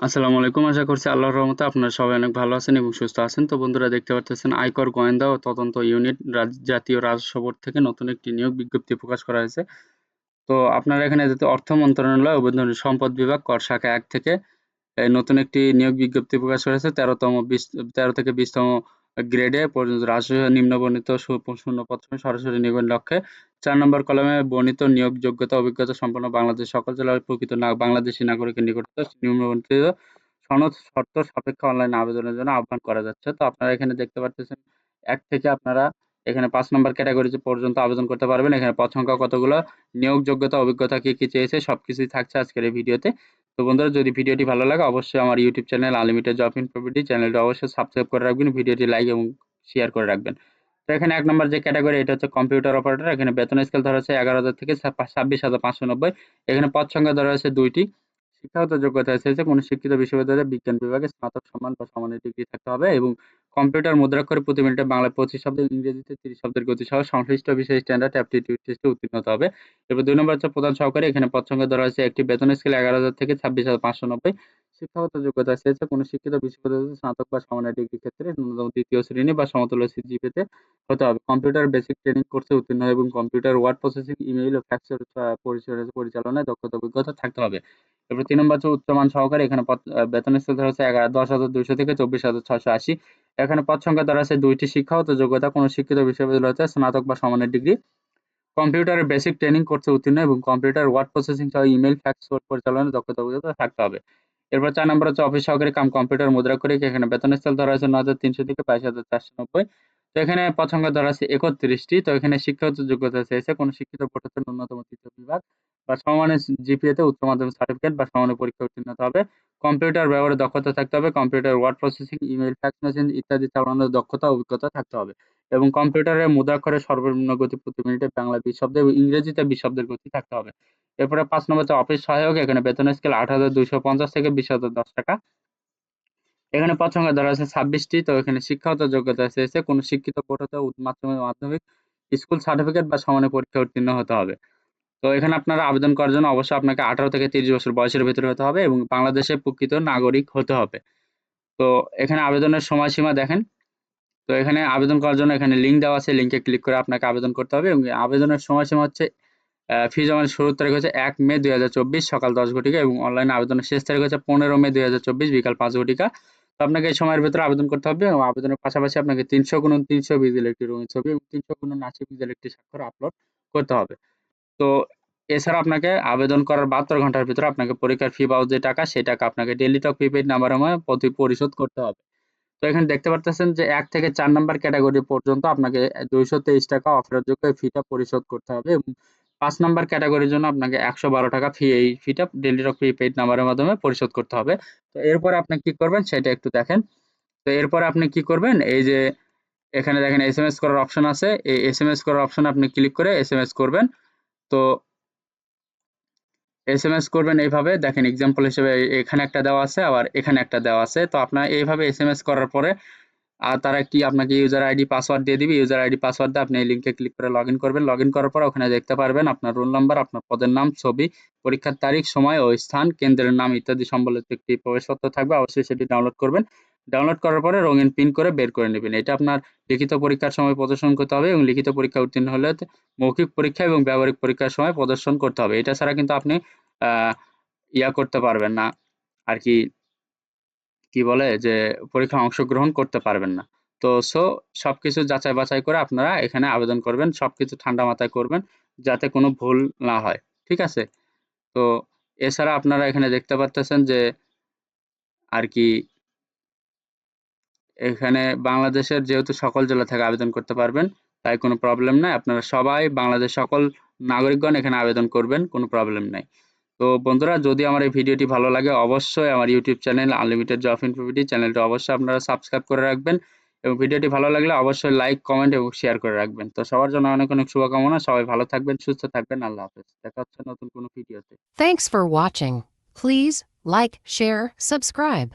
আসসালামু আলাইকুম। আশা করছি আল্লাহর রহমতে আপনারা সবাই অনেক ভালো আছেন এবং সুস্থ আছেন। তো বন্ধুরা, দেখতে পারতেছেন আয়কর গোয়েন্দা ও তদন্ত ইউনিট জাতীয় রাজস্ব বোর্ড থেকে নতুন একটি নিয়োগ বিজ্ঞপ্তি প্রকাশ করা হয়েছে। তো আপনারা এখানে যাতে অর্থ মন্ত্রণালয়, অভ্যন্তরীণ সম্পদ বিভাগ, কর শাখা এক থেকে নতুন একটি নিয়োগ বিজ্ঞপ্তি প্রকাশ করেছে ১৩ তম ২০ ১৩ থেকে বিশতম গ্রেডে পর্যন্ত রাজস্ব নিম্নবর্ণিত শূ শূন্যপদ সরাসরি নিয়োগের লক্ষ্যে ৪ নম্বর কলমে বর্ণিত নিয়োগ যোগ্যতা অভিজ্ঞতা সম্পন্ন বাংলাদেশের সকল জেলার প্রকৃত না বাংলাদেশী নাগরিকের নিকটস্থ নিম্নবর্ণিত সনদ শর্ত সাপেক্ষে অনলাইন আবেদনের জন্য আহ্বান করা যাচ্ছে। তো আপনারা এখানে দেখতে পারতেছেন এক থেকে আপনারা এখানে পাঁচ নম্বর ক্যাটাগরি পর্যন্ত আবেদন করতে পারবেন। এখানে পদ সংখ্যা কতগুলো, নিয়োগ যোগ্যতা, অভিজ্ঞতা কি, কি চেয়েছে সবকিছুই থাকছে আজকের এই ভিডিওতে। তো বন্ধুরা যদি ভিডিওটি ভালো লাগে অবশ্যই আমার YouTube channel unlimited job in property চ্যানেলটি অবশ্যই সাবস্ক্রাইব করে রাখবেন, ভিডিওটি লাইক এবং শেয়ার করে রাখবেন। তো এখানে এক নম্বর যে ক্যাটেগরি এটা হচ্ছে কম্পিউটার অপারেটর। এখানে বেতন স্কেল ধরা হচ্ছে ১১,০০০ থেকে ছা ২৬,৫৯০ এখানে পদ সংখ্যা ধরা হয়েছে ২ টি। শিক্ষাগত যোগ্যতা চেয়েছে কোনো শিক্ষিত বিশ্ববিদ্যালয়ে বিজ্ঞান বিভাগে স্নাতক সম্মান বা সমানের ডিগ্রি থাকতে হবে এবং কম্পিউটার মুদ্রাক্ষরে প্রতি মিনিটে বাংলায় ২৫ শব্দ, ইংরেজিতে ৩০ শব্দের গতি সহ সংশ্লিষ্ট বিষয়ে স্ট্যান্ডার্ড অ্যাপটিটিউড টেস্টে উত্তীর্ণ হতে হবে। এরপর দুই নম্বর হচ্ছে প্রধান সহকারী। এখানে পদ সংখ্যা ধরা হয়েছে একটি বেতন স্কেল ১১,০০০ থেকে ২৬,৫৯০ শিক্ষাগত যোগ্যতা চেয়েছে কোনো শিক্ষিত বিশ্ববিদ্যালয়ে স্নাতক বা সমানের ডিগ্রি ক্ষেত্রে ন্যূনতম তৃতীয় শ্রেণি বা সমতুল্য সিজিপিএতে হতে হবে। কম্পিউটার বেসিক ট্রেনিং কোর্সে উত্তীর্ণ এবং কম্পিউটার ওয়ার্ড প্রসেসিং, ইমেইল ও ফ্যাক্সের পরিচালনায় দক্ষতা অভিজ্ঞতা থাকতে হবে। এরপর ৩ নম্বর হচ্ছে উচ্চমান সহকারী। এখানে বেতন স্কেল ধরা হচ্ছে এগা ১০,২০০ থেকে ২৪,৬৮০ এখানে পদ সংখ্যা ধরা আছে দুইটি শিক্ষাগত যোগ্যতা কোনো শিক্ষিত বিশ্ববিদ্যালয় হতে স্নাতক বা সমানের ডিগ্রি কম্পিউটারের বেসিক ট্রেনিং কোর্সে উত্তীর্ণ এবং কম্পিউটার ওয়ার্ড প্রসেসিং সহ ইমেইল, ফ্যাক্স পরিচালনায় দক্ষতা অভিজ্ঞতা থাকতে হবে। এরপর চার নম্বর হচ্ছে অফিস সহকারী কাম কম্পিউটার মুদ্রাক্ষরিক। এখানে বেতন স্কেল ধরা হয়েছে ৯,৩০০ থেকে ২২,৪৯০ তো এখানে পদ ধরা আছে ৩১ টি। তো এখানে শিক্ষাগত যোগ্যতা চেয়েছে কোনো শিক্ষিত বোর্ড ন্যূনতম তৃতীয় বিভাগ বা সমমানের জিপিএতে উচ্চ মাধ্যমিক সার্টিফিকেট বা সমানের পরীক্ষা উত্তীর্ণ হতে হবে। কম্পিউটার ব্যবহারে দক্ষতা থাকতে হবে। Computer word processing, email, fax machine ইত্যাদি চালানোর দক্ষতা অভিজ্ঞতা থাকতে হবে এবং কম্পিউটারে মুদ্রাক্ষরের সর্বনিম্ন গতি প্রতি মিনিটে বাংলা ২০ শব্দ এবং ইংরেজিতে ২০ শব্দের গতি থাকতে হবে। এরপরে পাঁচ নম্বর হচ্ছে অফিস সহায়ক। এখানে বেতন স্কেল ৮,২৫০ থেকে ২০,০১০ টাকা। এখানে পদ সংখ্যা ধরা আছে ছাব্বিশটি তো এখানে শিক্ষাগত যোগ্যতা চেয়েছে কোনো শিক্ষিত বোর্ড হতে মাধ্যমিক স্কুল সার্টিফিকেট বা সমানে পরীক্ষায় উত্তীর্ণ হতে হবে। তো এখানে আপনারা আবেদন করার জন্য অবশ্যই আপনাকে ১৮ থেকে ৩০ বছর বয়সের ভিতরে হতে হবে এবং বাংলাদেশের প্রকৃত নাগরিক হতে হবে। তো এখানে আবেদনের সময়সীমা দেখেন। তো এখানে আবেদন করার জন্য এখানে লিঙ্ক দেওয়া আছে। লিঙ্কে ক্লিক করে আপনাকে আবেদন করতে হবে এবং আবেদনের সময়সীমা হচ্ছে ফি জমার শুরুর তারিখ হচ্ছে এক মে ২০২৪ সকাল ১০ ঘটিকা এবং অনলাইনে আবেদনের শেষ তারিখ হচ্ছে ১৫ মে ২০২৪ বিকাল পাঁচ ঘটিকা। তো আপনাকে এই সময়ের ভেতরে আবেদন করতে হবে এবং আবেদনের পাশাপাশি আপনাকে ৩০০ গুণন ৩০০ পিক্সেল একটি রঙিন ছবি এবং ৩০০ গুণন ৮০ পিক্সেল একটি স্বাক্ষর আপলোড করতে হবে। তো এছাড়া আপনাকে আবেদন করার ৭২ ঘণ্টার ভিতরে আপনাকে পরীক্ষার ফি বাবদ যে টাকা, সেই টাকা আপনাকে ডেলি টক প্রিপেইড নাম্বারের প্রতি পরিশোধ করতে হবে। তো এখানে দেখতে পারতেছেন যে এক থেকে চার নাম্বার ক্যাটাগরি পর্যন্ত আপনাকে ২২৩ টাকা অফেরতযোগ্য ফিটা পরিশোধ করতে হবে এবং পাঁচ নাম্বার ক্যাটাগরির জন্য আপনাকে ১১২ টাকা ফি এই ফিটা টেলিটক প্রিপেইড নাম্বারের মাধ্যমে পরিশোধ করতে হবে। তো এরপরে আপনি কি করবেন সেটা একটু দেখেন। তো এরপরে আপনি কি করবেন এই যে এখানে দেখেন এস এম এস করার অপশন আছে। এই এস এম এস করার অপশনে আপনি ক্লিক করে এস এম এস করবেন। তো এসএমএস করবেন এইভাবে দেখেন এক্সাম্পল হিসেবে এখানে একটা দেওয়া আছে আবার এখানে একটা দেওয়া আছে। তো আপনার এইভাবে এসএমএস করার পরে আর তারা একটি আপনাকে ইউজার আইডি পাসওয়ার্ড দিয়ে দিবে। ইউজার আইডি পাসওয়ার্ড দিয়ে আপনি এই লিঙ্কে ক্লিক করে লগইন করবেন। লগইন করার পর ওখানে দেখতে পারবেন আপনার রোল নাম্বার, আপনার পদের নাম, ছবি, পরীক্ষার তারিখ, সময় ও স্থান, কেন্দ্রের নাম ইত্যাদি সম্বলিত একটি প্রবেশপত্র থাকবে। অবশ্যই সেটি ডাউনলোড করবেন। ডাউনলোড করার পরে রঙিন প্রিন্ট করে বের করে নেবেন। এটা আপনার লিখিত পরীক্ষার সময় প্রদর্শন করতে হবে এবং লিখিত পরীক্ষায় উত্তীর্ণ হলে মৌখিক পরীক্ষা এবং ব্যবহারিক পরীক্ষার সময় প্রদর্শন করতে হবে। এটা ছাড়া কিন্তু আপনি ইয়া করতে পারবেন না আর কি কি বলে যে পরীক্ষায় অংশগ্রহণ করতে পারবেন না। তো সো সবকিছু যাচাই বাছাই করে আপনারা এখানে আবেদন করবেন। সবকিছু ঠান্ডা মাথায় করবেন যাতে কোনো ভুল না হয়। ঠিক আছে? তো এছাড়া আপনারা এখানে দেখতে পারতেছেন যে আর কি এখানে বাংলাদেশের যেহেতু সকল জেলা থেকে আবেদন করতে পারবেন, তাই কোনো প্রবলেম নাই। আপনারা সবাই বাংলাদেশ সকল নাগরিকগণ এখানে আবেদন করবেন, কোনো প্রবলেম নাই। তো বন্ধুরা যদি আমার এই ভিডিওটি ভালো লাগে অবশ্যই আমার YouTube channel unlimited job infinity চ্যানেলটি অবশ্যই আপনারা সাবস্ক্রাইব করে রাখবেন এবং ভিডিওটি ভালো লাগলে অবশ্যই লাইক, কমেন্ট এবং শেয়ার করে রাখবেন। তো সবার জন্য অনেক, অনেক শুভকামনা। সবাই ভালো থাকবেন, সুস্থ থাকবেন। আল্লাহ হাফেজ। দেখা হচ্ছে নতুন কোনো ভিডিওতে। Thanks for watching please like share subscribe.